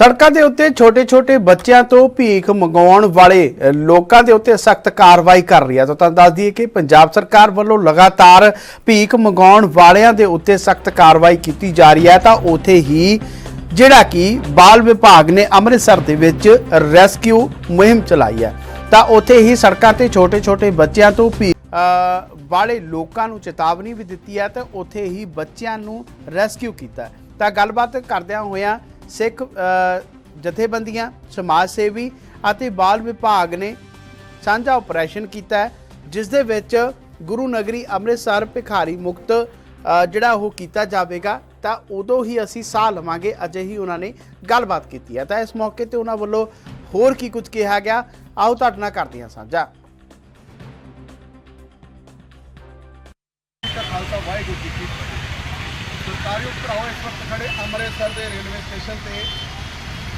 ਸੜਕਾਂ ਦੇ ਉੱਤੇ ਛੋਟੇ-ਛੋਟੇ ਬੱਚਿਆਂ ਤੋਂ ਭੀਖ ਮੰਗਾਉਣ ਵਾਲੇ ਲੋਕਾਂ ਦੇ ਉੱਤੇ ਸਖਤ ਕਾਰਵਾਈ ਕਰ ਰਹੀ ਹੈ। ਤਾਂ ਤੁਹਾਨੂੰ ਦੱਸ ਦਈਏ ਕਿ ਪੰਜਾਬ ਸਰਕਾਰ ਵੱਲੋਂ ਲਗਾਤਾਰ ਭੀਖ ਮੰਗਾਉਣ ਵਾਲਿਆਂ ਦੇ ਉੱਤੇ ਸਖਤ ਕਾਰਵਾਈ ਕੀਤੀ ਜਾ ਰਹੀ ਹੈ। ਤਾਂ ਉਥੇ ਹੀ ਜਿਹੜਾ ਕਿ ਬਾਲ ਵਿਭਾਗ ਨੇ ਅੰਮ੍ਰਿਤਸਰ ਦੇ ਵਿੱਚ ਰੈਸਕਿਊ ਮੁਹਿੰਮ ਚਲਾਈ ਹੈ। ਤਾਂ ਉਥੇ ਹੀ ਸੜਕਾਂ ਤੇ ਛੋਟੇ-ਛੋਟੇ ਬੱਚਿਆਂ ਤੋਂ ਭੀ ਵਾਲੇ ਲੋਕਾਂ ਨੂੰ ਚੇਤਾਵਨੀ ਵੀ ਦਿੱਤੀ ਹੈ ਤੇ ਉਥੇ ਹੀ ਬੱਚਿਆਂ ਨੂੰ ਰੈਸਕਿਊ ਕੀਤਾ ਤਾਂ ਗੱਲਬਾਤ ਕਰਦਿਆਂ ਹੋਇਆਂ ਸਿੱਖ ਜਥੇਬੰਦੀਆਂ ਸਮਾਜ ਸੇਵੀ ਅਤੇ ਬਾਲ ਵਿਭਾਗ ਨੇ ਸਾਂਝਾ ਆਪਰੇਸ਼ਨ ਕੀਤਾ ਜਿਸ ਦੇ ਵਿੱਚ ਗੁਰੂ ਨਗਰੀ ਅੰਮ੍ਰਿਤਸਰ ਭਿਖਾਰੀ ਮੁਕਤ ਜਿਹੜਾ ਉਹ ਕੀਤਾ ਜਾਵੇਗਾ, ਤਾਂ ਉਦੋਂ ਹੀ ਅਸੀਂ ਸਾਹ ਲਵਾਂਗੇ, ਅਜੇ ਹੀ ਉਹਨਾਂ ਨੇ ਗੱਲਬਾਤ ਕੀਤੀ ਹੈ। ਤਾਂ ਇਸ ਮੌਕੇ ਤੇ ਉਹਨਾਂ ਵੱਲੋਂ ਹੋਰ ਕੀ ਕੁਝ ਕਿਹਾ ਗਿਆ, ਆਓ ਤੁਹਾਡੇ ਨਾਲ ਕਰਦੇ ਹਾਂ ਸਾਂਝਾ। ਖਾਲਸਾ ਵਾਹਿਗੁਰੂ ਜੀ ਕੀ ਫਤਿਹ ਭਰਾਓ, ਇਸ ਵਕਤ ਖੜੇ ਅੰਮ੍ਰਿਤਸਰ ਦੇ ਰੇਲਵੇ ਸਟੇਸ਼ਨ ਤੇ।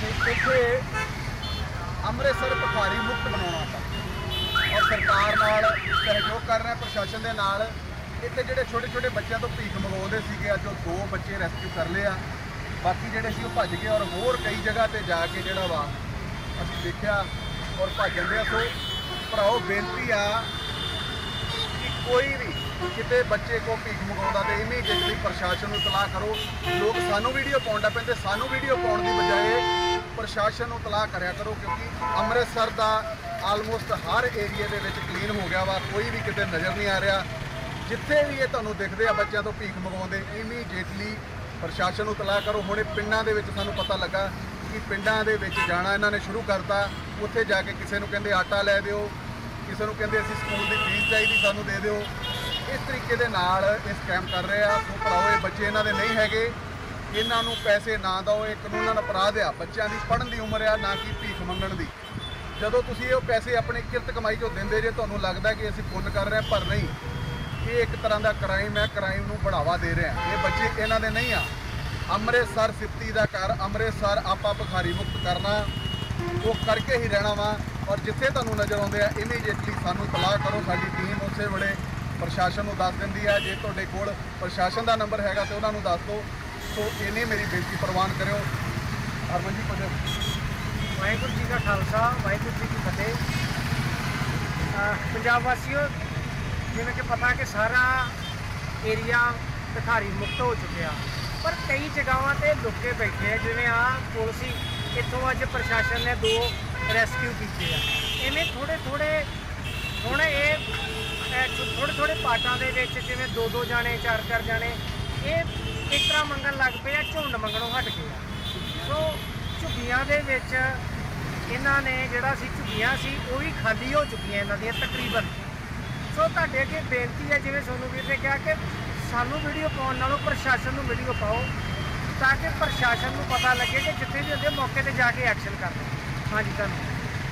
ਤੇ ਇੱਥੇ ਅੰਮ੍ਰਿਤਸਰ ਭਿਖਾਰੀ ਮੁਕਤ ਬਣਾਉਣਾ ਤਾਂ ਔਰ ਸਰਕਾਰ ਨਾਲ ਸਹਿਯੋਗ ਕਰ ਰਿਹਾ ਪ੍ਰਸ਼ਾਸਨ ਦੇ ਨਾਲ। ਇੱਥੇ ਜਿਹੜੇ ਛੋਟੇ ਛੋਟੇ ਬੱਚਿਆਂ ਤੋਂ ਭੀਖ ਮੰਗਵਾਉਂਦੇ ਸੀਗੇ, ਅੱਜ ਉਹ ਦੋ ਬੱਚੇ ਰੈਸਕਿਊ ਕਰ ਲਏ ਆ। ਬਾਕੀ ਜਿਹੜੇ ਸੀ ਉਹ ਭੱਜ ਗਏ ਔਰ ਹੋਰ ਕਈ ਜਗ੍ਹਾ ਤੇ ਜਾ ਕੇ ਜਿਹੜਾ ਵਾ, ਅਸੀਂ ਦੇਖਿਆ ਔਰ ਭੱਜ ਜਾਂਦੇ ਆ। ਸੋ ਭਰਾਓ, ਬੇਨਤੀ ਆ ਕਿ ਕੋਈ ਵੀ ਕਿਤੇ ਬੱਚੇ ਕੋ ਭੀਖ ਮੰਗਾਉਂਦਾ ਤੇ ਇਮੀਡੀਏਟਲੀ ਪ੍ਰਸ਼ਾਸਨ ਨੂੰ ਇਤਲਾਹ ਕਰੋ, ਲੋਕ ਸਾਨੂੰ ਵੀਡੀਓ ਪਾਉਣ ਦਾ ਪੈਂਦੇ, ਸਾਨੂੰ ਵੀਡੀਓ ਪਾਉਣ ਦੀ ਬਜਾਏ ਪ੍ਰਸ਼ਾਸਨ ਨੂੰ ਇਤਲਾਹ ਕਰਿਆ ਕਰੋ ਕਿਉਂਕਿ ਅੰਮ੍ਰਿਤਸਰ ਦਾ ਆਲਮੋਸਟ ਹਰ ਏਰੀਆ ਦੇ ਵਿੱਚ ਕਲੀਨ ਹੋ ਗਿਆ ਵਾ, ਕੋਈ ਵੀ ਕਿਤੇ ਨਜ਼ਰ ਨਹੀਂ ਆ ਰਿਹਾ। ਜਿੱਥੇ ਵੀ ਇਹ ਤੁਹਾਨੂੰ ਦਿਖਦੇ ਆ ਬੱਚਿਆਂ ਤੋਂ ਭੀਖ ਮੰਗਵਾਉਂਦੇ ਇਮੀਡੀਏਟਲੀ ਪ੍ਰਸ਼ਾਸਨ ਨੂੰ ਇਤਲਾਹ ਕਰੋ। ਹੁਣੇ ਪਿੰਡਾਂ ਦੇ ਵਿੱਚ ਸਾਨੂੰ ਪਤਾ ਲੱਗਾ ਕਿ ਪਿੰਡਾਂ ਦੇ ਵਿੱਚ ਜਾਣਾ ਇਹਨਾਂ ਨੇ ਸ਼ੁਰੂ ਕਰਤਾ। ਉੱਥੇ ਜਾ ਕੇ ਕਿਸੇ ਨੂੰ ਕਹਿੰਦੇ ਆਟਾ ਲੈ ਦਿਓ, ਕਿਸੇ ਨੂੰ ਕਹਿੰਦੇ ਅਸੀਂ ਸਕੂਲ ਦੀ ਫੀਸ ਚਾਹੀਦੀ ਸਾਨੂੰ ਦੇ ਦਿਓ। ਇਸ ਤਰੀਕੇ ਦੇ ਨਾਲ ਇਹ ਸਕੈਮ ਕਰ ਰਹੇ ਆ। ਸੋ ਭਰਾਓ ਇਹ ਬੱਚੇ ਇਹਨਾਂ ਦੇ ਨਹੀਂ ਹੈਗੇ। ਇਹਨਾਂ ਨੂੰ ਪੈਸੇ ਨਾ ਦਿਓ, ਇਹ ਕਾਨੂੰਨ ਅਪਰਾਧ ਆ। ਬੱਚਿਆਂ ਦੀ ਪੜ੍ਹਨ ਦੀ ਉਮਰ ਆ, ਨਾ ਕਿ ਭੀਖ ਮੰਗਣ ਦੀ। ਜਦੋਂ ਤੁਸੀਂ ਉਹ ਪੈਸੇ ਆਪਣੀ ਕਿਰਤ ਕਮਾਈ ਚੋਂ ਦਿੰਦੇ ਜੇ, ਤੁਹਾਨੂੰ ਲੱਗਦਾ ਕਿ ਅਸੀਂ ਪੁੰਨ ਕਰ ਰਹੇ ਹਾਂ, ਪਰ ਨਹੀਂ। ਇਹ ਇੱਕ ਤਰ੍ਹਾਂ ਦਾ ਕ੍ਰਾਈਮ ਹੈ ਕ੍ਰਾਈਮ ਨੂੰ ਬੜਾਵਾ ਦੇ ਰਹੇ ਆ। ਇਹ ਬੱਚੇ ਇਹਨਾਂ ਦੇ ਨਹੀਂ ਆ। ਅੰਮ੍ਰਿਤਸਰ ਸਿੱਤੀ ਦਾ ਘਰ, ਅੰਮ੍ਰਿਤਸਰ ਆਪਾਂ ਭਿਖਾਰੀ ਮੁਕਤ ਕਰਨਾ। ਉਹ ਕਰਕੇ ਹੀ ਰਹਿਣਾ ਵਾ। ਔਰ ਜਿੱਥੇ ਤੁਹਾਨੂੰ ਨਜ਼ਰ ਆਉਂਦੇ ਆ ਇਮੀਡੀਏਟਲੀ ਸਾਨੂੰ ਇਤਲਾਹ ਕਰੋ, ਸਾਡੀ ਟੀਮ ਉਸੇ ਵੇਲੇ ਪ੍ਰਸ਼ਾਸਨ ਨੂੰ ਦੱਸ ਦਿੰਦੀ ਹੈ। ਜੇ ਤੁਹਾਡੇ ਕੋਲ ਪ੍ਰਸ਼ਾਸਨ ਦਾ ਨੰਬਰ ਹੈਗਾ ਤੇ ਉਹਨਾਂ ਨੂੰ ਦੱਸ ਦਿਓ। ਸੋ ਇਹਨੇ ਮੇਰੀ ਬੇਨਤੀ ਪ੍ਰਵਾਨ ਕਰਿਓ। ਹਰਮਨ ਜੀ ਕੁਝ ਵਾਹਿਗੁਰੂ ਜੀ ਕਾ ਖਾਲਸਾ, ਵਾਹਿਗੁਰੂ ਜੀ ਕੀ ਫਤਿਹ। ਪੰਜਾਬ ਵਾਸੀਓ, ਜਿਵੇਂ ਕਿ ਪਤਾ ਕਿ ਸਾਰਾ ਏਰੀਆ ਭਿਖਾਰੀ ਮੁਕਤ ਹੋ ਚੁੱਕਿਆ। ਪਰ ਕਈ ਜਗ੍ਹਾਵਾਂ ਤੇ ਲੁਕੇ ਬੈਠੇ ਆ, ਜਿਵੇਂ ਆ ਪੁਲਸੀ, ਇੱਥੋਂ ਅੱਜ ਪ੍ਰਸ਼ਾਸਨ ਨੇ ਦੋ ਰੈਸਕਿਊ ਕੀਤੇ ਆ। ਇਹਨੇ ਥੋੜੇ ਥੋੜੇ ਹੁਣ ਇਹ ਥੋੜੇ ਥੋੜੇ ਪਾਟਾਂ ਦੇ ਵਿੱਚ ਜਿਵੇਂ ਦੋ ਦੋ ਜਾਣੇ, ਚਾਰ ਚਾਰ ਜਾਣੇ, ਇਹ ਇਸ ਤਰ੍ਹਾਂ ਮੰਗਣ ਲੱਗ ਪਏ ਆ, ਝੁੰਡ ਮੰਗਣੋਂ ਹਟ ਗਏ ਆ। ਸੋ ਝੁੱਗੀਆਂ ਦੇ ਵਿੱਚ ਇਹਨਾਂ ਨੇ ਜਿਹੜਾ ਸੀ ਝੁੱਗੀਆਂ ਸੀ, ਉਹ ਵੀ ਖਾਲੀ ਹੋ ਚੁੱਕੀਆਂ ਇਹਨਾਂ ਦੀਆਂ ਤਕਰੀਬਨ। ਸੋ ਤੁਹਾਡੇ ਅੱਗੇ ਬੇਨਤੀ ਹੈ, ਜਿਵੇਂ ਸੋਨੂੰ ਵੀਰ ਨੇ ਕਿਹਾ ਕਿ ਸਾਨੂੰ ਵੀਡੀਓ ਪਾਉਣ ਨਾਲੋਂ ਪ੍ਰਸ਼ਾਸਨ ਨੂੰ ਵੀਡੀਓ ਪਾਓ, ਤਾਂ ਕਿ ਪ੍ਰਸ਼ਾਸਨ ਨੂੰ ਪਤਾ ਲੱਗੇ ਕਿ ਜਿੱਥੇ ਵੀ ਹੁੰਦੇ ਮੌਕੇ ਤੇ ਜਾ ਕੇ ਐਕਸ਼ਨ ਕਰਨ ਹਾਂਜੀ, ਧੰਨਵਾਦ।